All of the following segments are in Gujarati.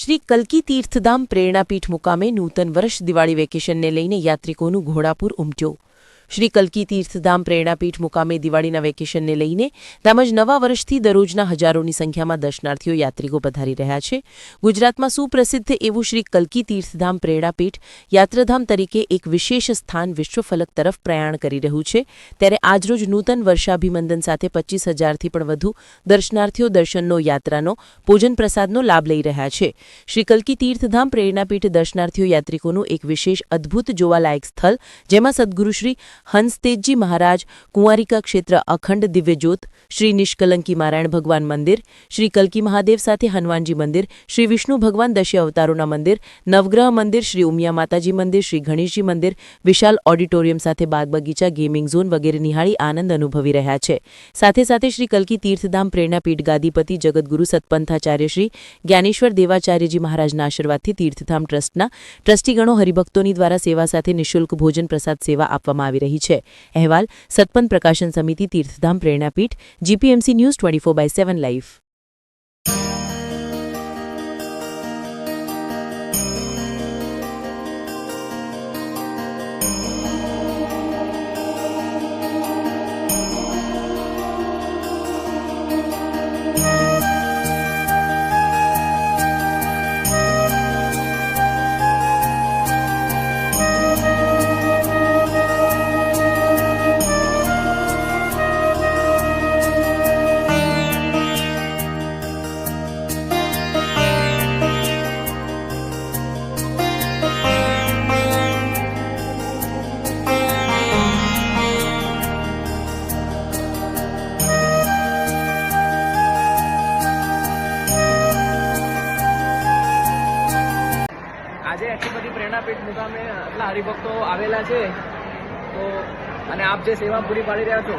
શ્રી કલ્કી તીર્થધામ પ્રેરણાપીઠ મુકામે નૂતન વર્ષ દિવાળી વેકેશનને લઈને યાત્રિકોનું ઘોડાપુર ઉમટ્યો. શ્રી કલકી તીર્થધામ પ્રેરણાપીઠ મુકામે દિવાળીના વેકેશનને લઈને તેમજ નવા વર્ષથી દરરોજના હજારોની સંખ્યામાં દર્શનાર્થીઓ યાત્રિકો પધારી રહ્યા છે. ગુજરાતમાં સુપ્રસિદ્ધ એવું શ્રી કલ્કી તીર્થધામ પ્રેરણાપીઠ યાત્રાધામ તરીકે એક વિશેષ સ્થાન વિશ્વફલક તરફ પ્રયાણ કરી રહ્યું છે. ત્યારે આજરોજ નૂતન વર્ષાભિનંદન સાથે પચીસ હજારથી પણ વધુ દર્શનાર્થીઓ દર્શનનો, યાત્રાનો ભોજન પ્રસાદનો લાભ લઈ રહ્યા છે. શ્રી કલકી તીર્થધામ પ્રેરણાપીઠ દર્શનાર્થીઓ યાત્રિકોનું એક વિશેષ અદ્ભુત જોવાલાયક સ્થળ, જેમાં સદગુરુ શ્રી હંસતેજજી મહારાજ, કુંવારિકા ક્ષેત્ર અખંડ દિવ્યજ્યોત, શ્રી નિષ્કલંકી નારાયણ ભગવાન મંદિર, શ્રી કલ્કી મહાદેવ સાથે હનુમાનજી મંદિર, શ્રી વિષ્ણુ ભગવાન દશ્ય અવતારોના મંદિર, નવગ્રહ મંદિર, શ્રી ઉમિયા માતાજી મંદિર, શ્રી ગણેશજી મંદિર, વિશાલ ઓડિટોરિયમ સાથે બાગ બગીચા ગેમિંગ ઝોન વગેરે નિહાળી આનંદ અનુભવી રહ્યા છે. સાથે સાથે શ્રી કલકી તીર્થધામ પ્રેરણાપીઠ ગાદીપતિ જગતગુરુ સતપંથાચાર્ય શ્રી જ્ઞાનેશ્વર દેવાચાર્યજી મહારાજના આશીર્વાદથી તીર્થધામ ટ્રસ્ટના ટ્રસ્ટીગણો હરિભક્તોની દ્વારા સેવા સાથે નિઃશુલ્ક ભોજન પ્રસાદ સેવા આપવામાં આવી રહી છે. અહેવાલ સતપન પ્રકાશન સમિતિ તીર્થધામ પ્રેરણાપીઠ GPMC news twenty four by seven live. આટલી બધી પ્રેરણાપીઠ મુકામે આટલા હરિભક્તો આવેલા છે. તો અને આપ જે સેવા પૂરી પાડી રહ્યા છો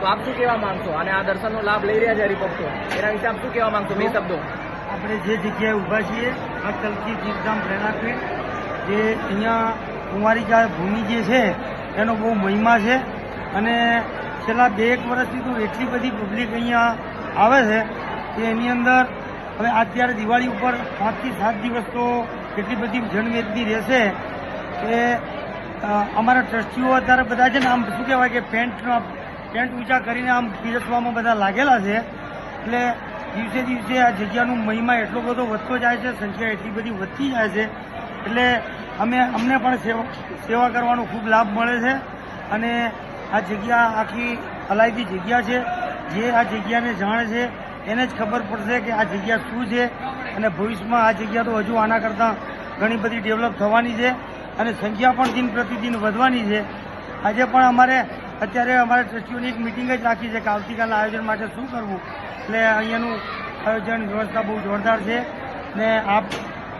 તો આપ શું કહેવા માંગશો? અને આ દર્શનનો લાભ લઈ રહ્યા છે હરિભક્તો. એના વિશે આપ શું કહેવા માંગશો? બે શબ્દો. આપણે જે જગ્યાએ ઊભા છીએ આ કલકી તીર્થધામ પ્રેરણાપીઠ જે અહીંયા કુંવારિકા ભૂમિ જે છે એનો બહુ મહિમા છે. અને છેલ્લા બે એક વર્ષથી તો એટલી બધી પબ્લિક અહીંયા આવે છે કે એની અંદર હવે અત્યારે દિવાળી ઉપર પાંચથી સાત દિવસ તો એટલી બધી જનમેદની રહેશે કે અમારા ટ્રસ્ટીઓ અત્યારે બધા છે ને આમ શું કહેવાય કે પેન્ટનો, પેન્ટ ઊંચા કરીને આમ પીરસવામાં બધા લાગેલા છે. એટલે દિવસે દિવસે આ જગ્યાનું મહિમા એટલો બધો વધતો જાય છે, સંખ્યા એટલી બધી વધતી જાય છે. એટલે અમે, અમને પણ સેવા કરવાનો ખૂબ લાભ મળે છે. અને આ જગ્યા આખી અલાયદી જગ્યા છે. જે આ જગ્યાને જાણે છે, એને જ ખબર પડશે કે આ જગ્યા શું છે. અને ભવિષ્યમાં આ જગ્યા તો હજુ આના કરતાં ઘણી બધી ડેવલપ થવાની છે અને સંખ્યા પણ દિન પ્રતિદિન વધવાની છે. આજે પણ અમારે, અત્યારે અમારા ટ્રસ્ટીઓની એક મિટિંગ જ રાખી છે કે આવતીકાલના આયોજન માટે શું કરવું? એટલે અહીંયાનું આયોજન વ્યવસ્થા બહુ જોરદાર છે ને આપ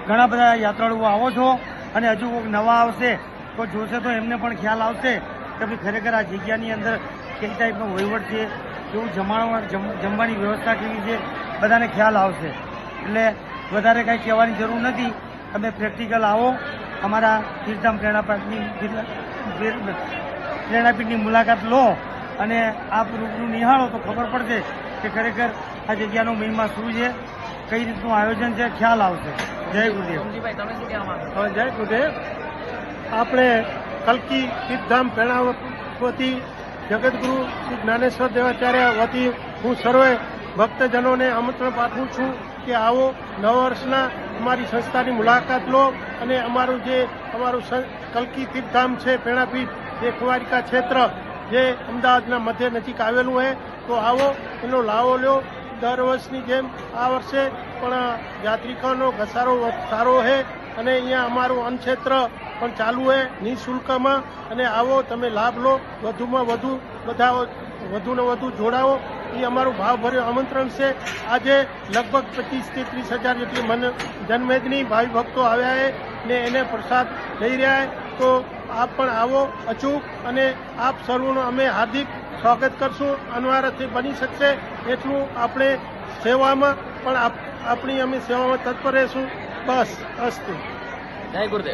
ઘણા બધા યાત્રાળુઓ આવો છો અને હજુ કોઈક નવા આવશે તો જોશે તો એમને પણ ખ્યાલ આવશે કે ભાઈ ખરેખર આ જગ્યાની અંદર કઈ ટાઈપનો વહીવટ છે, કેવું જમ- જમવાની વ્યવસ્થા કેવી છે, બધાને ખ્યાલ આવશે. એટલે વધારે કાંઈ કહેવાની જરૂર નથી. તમે પ્રેક્ટિકલ આવો. અમારા તીર્થધામ પ્રેરણાપીઠની પ્રેરણાપીઠની મુલાકાત લો અને આપ રૂબરૂ નિહાળો તો ખબર પડશે કે ખરેખર આ જગ્યાનો મહિમા શું છે કઈ રીતનું આયોજન છે ખ્યાલ આવશે. જય ગુરુદેવ. જય ગુરુદેવ. આપણે કલ્કી તીર્થધામ પ્રેરણાવતી જગતગુરુ શ્રી જ્ઞાનેશ્વર દેવાચાર્ય વતી હું સર્વે ભક્તજનોને આમંત્રણ પાઠવું છું. કે આવો નવા વર્ષના અમારી સંસ્થાની મુલાકાત લો અને અમારું જે અમારું કલ્કી તીર્થધામ છે પેણાપીઠ જે કુવારિકા ક્ષેત્ર, જે અમદાવાદના મધ્ય નજીક આવેલું છે તો આવો, એનો લાવો લ્યો. દર વર્ષની જેમ આ વર્ષે પણ યાત્રિકોનો ઘસારો સારો છે અને અહીંયા અમારું અન્નક્ષેત્ર પણ ચાલુ છે નિઃશુલ્કમાં. અને આવો, તમે લાભ લો, વધુમાં વધુ બધા વધુને વધુ જોડાવો એ અમારું ભાવભર્યું આમંત્રણ છે. આજે લગભગ પચીસથી ત્રીસ હજાર જેટલી મન, જનમેદની ભાવિ ભક્તો આવ્યા ને એને પ્રસાદ લઈ રહ્યા તો આપ પણ આવો અચૂક અને આપ સર્વનું અમે હાર્દિક સ્વાગત કરશું. અનવારથી બની શકશે એટલું આપણે સેવામાં પણ આપ- આપણી અમે સેવામાં તત્પર રહેશું. બસ, અસ્તુ. જય ગુરુદેવ.